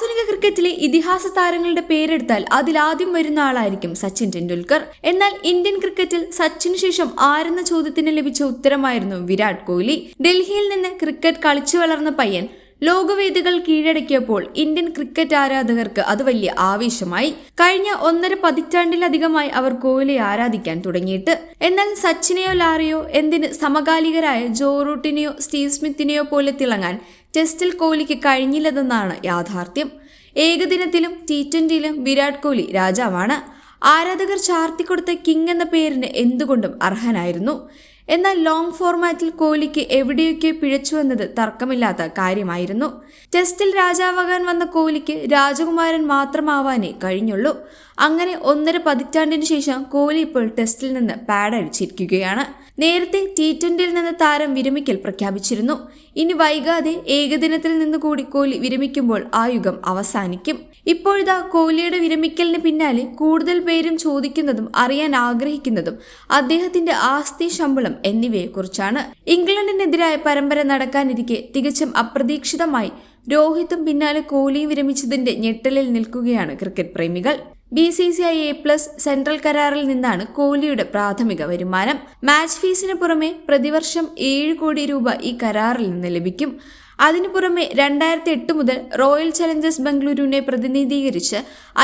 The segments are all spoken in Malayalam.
ആധുനിക ക്രിക്കറ്റിലെ ഇതിഹാസ താരങ്ങളുടെ പേരെടുത്താൽ ആദ്യം വരുന്ന ആളായിരിക്കും സച്ചിൻ ടെണ്ടുൽക്കർ. എന്നാൽ ഇന്ത്യൻ ക്രിക്കറ്റിൽ സച്ചിന് ശേഷം ആരെന്ന ചോദ്യത്തിന് ലഭിച്ച ഉത്തരമായിരുന്നു വിരാട് കോഹ്ലി. ഡൽഹിയിൽ നിന്ന് ക്രിക്കറ്റ് കളിച്ചു വളർന്ന പയ്യൻ ലോകവേദികൾ കീഴടക്കിയപ്പോൾ ഇന്ത്യൻ ക്രിക്കറ്റ് ആരാധകർക്ക് അത് വലിയ ആവേശമായി. കഴിഞ്ഞ ഒന്നര പതിറ്റാണ്ടിലധികമായി അവർ കോഹ്ലിയെ ആരാധിക്കാൻ തുടങ്ങിയിട്ട്. എന്നാൽ സച്ചിനെയോ ലാറിയോ എന്തിന് സമകാലികരായ ജോ റൂട്ടിനെയോ സ്റ്റീവ് സ്മിത്തിനെയോ പോലെ തിളങ്ങാൻ ടെസ്റ്റിൽ കോഹ്ലിക്ക് കഴിഞ്ഞില്ലെന്നാണ് യാഥാർത്ഥ്യം. ഏകദിനത്തിലും ടി ട്വന്റിയിലും വിരാട് കോഹ്ലി രാജാവാണ്. ആരാധകർ ചാർത്തിക്കൊടുത്ത കിങ് എന്ന പേരിന് എന്തുകൊണ്ടും അർഹനായിരുന്നു. എന്നാൽ ലോങ് ഫോർമാറ്റിൽ കോഹ്ലിക്ക് എവിടെയൊക്കെ പിഴച്ചുവെന്നത് തർക്കമില്ലാത്ത കാര്യമായിരുന്നു. ടെസ്റ്റിൽ രാജാവാകാൻ വന്ന കോഹ്ലിക്ക് രാജകുമാരൻ മാത്രമാവാനേ കഴിഞ്ഞുള്ളൂ. അങ്ങനെ ഒന്നര പതിറ്റാണ്ടിന് ശേഷം കോഹ്ലി ഇപ്പോൾ ടെസ്റ്റിൽ നിന്ന് പാഡടിച്ചിരിക്കുകയാണ് നേരത്തെ ടി ട്വന്റിയിൽ നിന്ന് താരം വിരമിക്കൽ പ്രഖ്യാപിച്ചിരുന്നു. ഇനി വൈകാതെ ഏകദിനത്തിൽ നിന്ന് കൂടി കോഹ്ലി വിരമിക്കുമ്പോൾ ആ യുഗം അവസാനിക്കും. ഇപ്പോഴിതാ കോഹ്ലിയുടെ വിരമിക്കലിന് പിന്നാലെ കൂടുതൽ പേരും ചോദിക്കുന്നതും അറിയാൻ ആഗ്രഹിക്കുന്നതും അദ്ദേഹത്തിന്റെ ആസ്തി ശമ്പളം എന്നിവയെക്കുറിച്ചാണ്. ഇംഗ്ലണ്ടിനെതിരായ പരമ്പര നടക്കാനിരിക്കെ തികച്ചും അപ്രതീക്ഷിതമായി രോഹിത്തും പിന്നാലെ കോഹ്ലിയും വിരമിച്ചതിന്റെ ഞെട്ടലിൽ നിൽക്കുകയാണ് ക്രിക്കറ്റ് പ്രേമികൾ. B C C I A plus central കരാറിൽ നിന്നാണ് കോഹ്ലിയുടെ പ്രാഥമിക വരുമാനം. മാച്ച് ഫീസിന് പുറമെ പ്രതിവർഷം ഏഴ് കോടി രൂപ ഈ കരാറിൽ നിന്ന് ലഭിക്കും. അതിനു പുറമെ രണ്ടായിരത്തി എട്ട് മുതൽ റോയൽ ചലഞ്ചേഴ്സ് ബംഗളൂരുവിനെ പ്രതിനിധീകരിച്ച്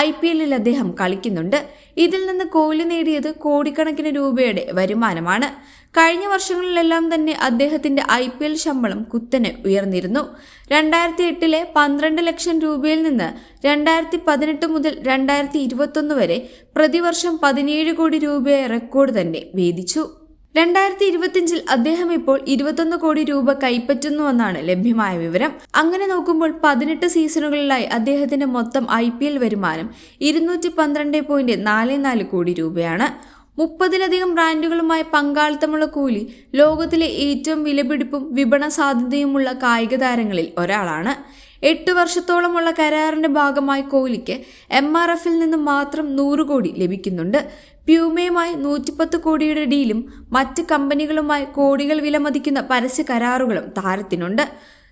ഐ പി എല്ലിൽ അദ്ദേഹം കളിക്കുന്നുണ്ട്. ഇതിൽ നിന്ന് കോഹ്ലി നേടിയത് കോടിക്കണക്കിന് രൂപയുടെ വരുമാനമാണ്. കഴിഞ്ഞ വർഷങ്ങളിലെല്ലാം തന്നെ അദ്ദേഹത്തിന്റെ ഐ പി എൽ ശമ്പളം കുത്തനെ ഉയർന്നിരുന്നു. രണ്ടായിരത്തി എട്ടിലെ പന്ത്രണ്ട് ലക്ഷം രൂപയിൽ നിന്ന് രണ്ടായിരത്തി പതിനെട്ട് മുതൽ രണ്ടായിരത്തി ഇരുപത്തൊന്ന് വരെ പ്രതിവർഷം പതിനേഴ് കോടി രൂപയെ റെക്കോർഡ് തന്നെ ഭേദിച്ചു. രണ്ടായിരത്തി ഇരുപത്തിയഞ്ചിൽ അദ്ദേഹം ഇപ്പോൾ ഇരുപത്തൊന്ന് കോടി രൂപ കൈപ്പറ്റുന്നുവെന്നാണ് ലഭ്യമായ വിവരം. അങ്ങനെ നോക്കുമ്പോൾ പതിനെട്ട് സീസണുകളിലായി അദ്ദേഹത്തിന്റെ മൊത്തം ഐ പി എൽ വരുമാനം ഇരുന്നൂറ്റി പന്ത്രണ്ട് പോയിന്റ് നാല് നാല് കോടി രൂപയാണ്. മുപ്പതിലധികം ബ്രാൻഡുകളുമായി പങ്കാളിത്തമുള്ള കൂലി ലോകത്തിലെ ഏറ്റവും വിലപിടിപ്പും വിപണ സാധ്യതയുമുള്ള കായിക താരങ്ങളിൽ ഒരാളാണ്. എട്ട് വർഷത്തോളമുള്ള കരാറിന്റെ ഭാഗമായി കോഹ്ലിക്ക് എം ആർ എഫിൽ നിന്ന് മാത്രം നൂറ് കോടി ലഭിക്കുന്നുണ്ട്. പ്യൂമയുമായി നൂറ്റിപ്പത്ത് കോടിയുടെ ഡീലും മറ്റ് കമ്പനികളുമായി കോടികൾ വിലമതിക്കുന്ന പരസ്യ കരാറുകളും താരത്തിനുണ്ട്.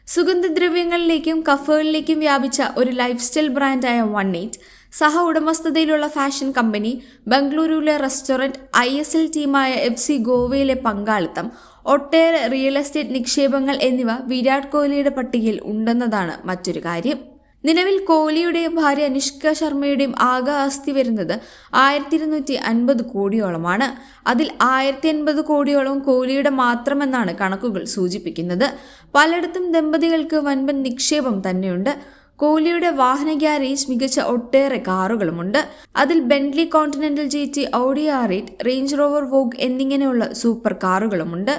സുഗന്ധദ്രവ്യങ്ങളിലേക്കും കഫുകളിലേക്കും വ്യാപിച്ച ഒരു ലൈഫ് സ്റ്റൈൽ ബ്രാൻഡായ വൺ എയ്റ്റ് സഹ ഉടമസ്ഥതയിലുള്ള ഫാഷൻ കമ്പനി ബംഗളൂരുവിലെ റെസ്റ്റോറന്റ് ഐ എസ് എൽ ടീമായ എഫ് സി ഗോവയിലെ പങ്കാളിത്തം ഒട്ടേറെ റിയൽ എസ്റ്റേറ്റ് നിക്ഷേപങ്ങൾ എന്നിവ വിരാട് കോഹ്ലിയുടെ പട്ടികയിൽ ഉണ്ടെന്നതാണ് മറ്റൊരു കാര്യം. നിലവിൽ കോഹ്ലിയുടെയും ഭാര്യ അനുഷ്ക ശർമ്മയുടെയും ആകെ ആസ്തി വരുന്നത് ആയിരത്തി ഇരുന്നൂറ്റി അൻപത് കോടിയോളമാണ്. അതിൽ ആയിരത്തി അൻപത് കോടിയോളം കോഹ്ലിയുടെ മാത്രമെന്നാണ് കണക്കുകൾ സൂചിപ്പിക്കുന്നത്. പലയിടത്തും ദമ്പതികൾക്ക് വൻപൻ നിക്ഷേപം തന്നെയുണ്ട്. കോഹ്ലിയുടെ വാഹന ഗ്യാരേജ് മികച്ച ഒട്ടേറെ കാറുകളുമുണ്ട് അതിൽ Bentley Continental G T Audi R eight Range Rover Vogue എന്നിങ്ങനെയുള്ള super കാറുകളുമുണ്ട്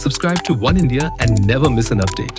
subscribe to One India and never miss an update.